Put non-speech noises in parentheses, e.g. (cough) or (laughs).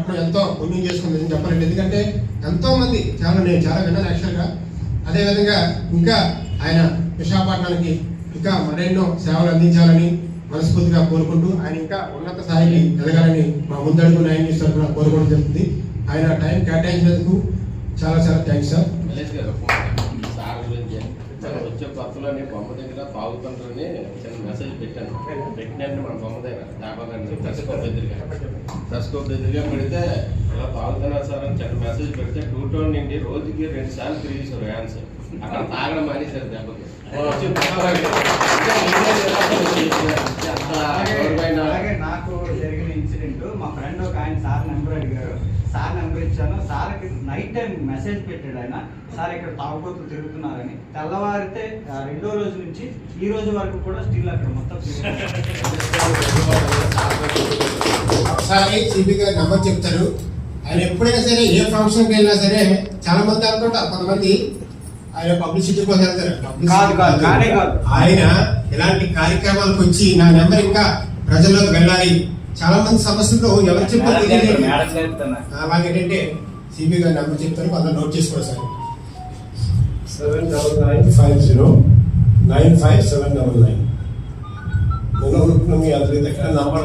అప్పుడు ఎంతో పుణ్యం చేసుకుందని చెప్పలేదు ఎందుకంటే ఎంతో మంది చాలా నేను చాలా విన్నాను యాక్చువల్గా అదేవిధంగా ఇంకా ఆయన విశాఖపట్నానికి ఇంకా మరెన్నో సేవలు అందించాలని మనస్ఫూర్తిగా కోరుకుంటూ ఆయన ఇంకా ఉన్నత స్థాయికి ఎదగాలని మా ముందడుగు న్యాయం చేసిన కోరుకోవడం జరుగుతుంది. ఆయన టైం కేటాయించినందుకు చాలా చాలా థ్యాంక్స్ సార్ గారు సార్ వచ్చే కొత్తలోని బొమ్మ దగ్గర తాగుతుంటారని చిన్న మెసేజ్ పెట్టాను. పెట్టినాను మన బొమ్మ దగ్గర. దాబాగాన్ని టెస్కోప్ టెస్కోప్ ఎదురుగా పెడితే ఇలా తాగుతున్నారు సార్ అని చిన్న మెసేజ్ పెడితే టూ టౌన్ నుండి రోజుకి రెండు సార్లు తిరిగేశారు వ్యాన్స్ అక్కడ తాగడం మానేశారు దెబ్బకి. అలాగే నాకు జరిగిన ఇన్సిడెంట్ మా ఫ్రెండ్ ఒక ఆయన సార్ నెంబర్ అడిగారు. సార్ నెంబర్ ఇచ్చాను. సార్కి నైట్ టైం మెసేజ్ పెట్టాడు ఆయన. సార్ ఇక్కడ తాగుబోతు తిరుగుతున్నారని. తెల్లవారితే రెండో రోజు నుంచి ఈ రోజు వరకు కూడా స్టిల్ అక్కడ మొత్తం (laughs) ఒకసారి సిపి గారు నంబర్ చెప్తారు. ఆయన ఎప్పుడైనా సరే ఏ ఫంక్షన్కి వెళ్ళినా సరే చాలా మంది అనుకుంటారు కొంతమంది ఆయన పబ్లిసిటీ కోసం వెళ్తారు. ఆయన ఇలాంటి కార్యక్రమాలకు వచ్చి నా నెంబర్ ఇంకా ప్రజల్లోకి వెళ్ళాలి. చాలా మంది సమస్యలు ఎవరు చెప్పారు? వాళ్ళకి ఏంటంటే సిపి గారు నెంబర్ చెప్తారు కొంత నోట్ చేసుకోండి sir. Seven double nine five zero nine five seven double nine. మీ అతని దగ్గర నంబర్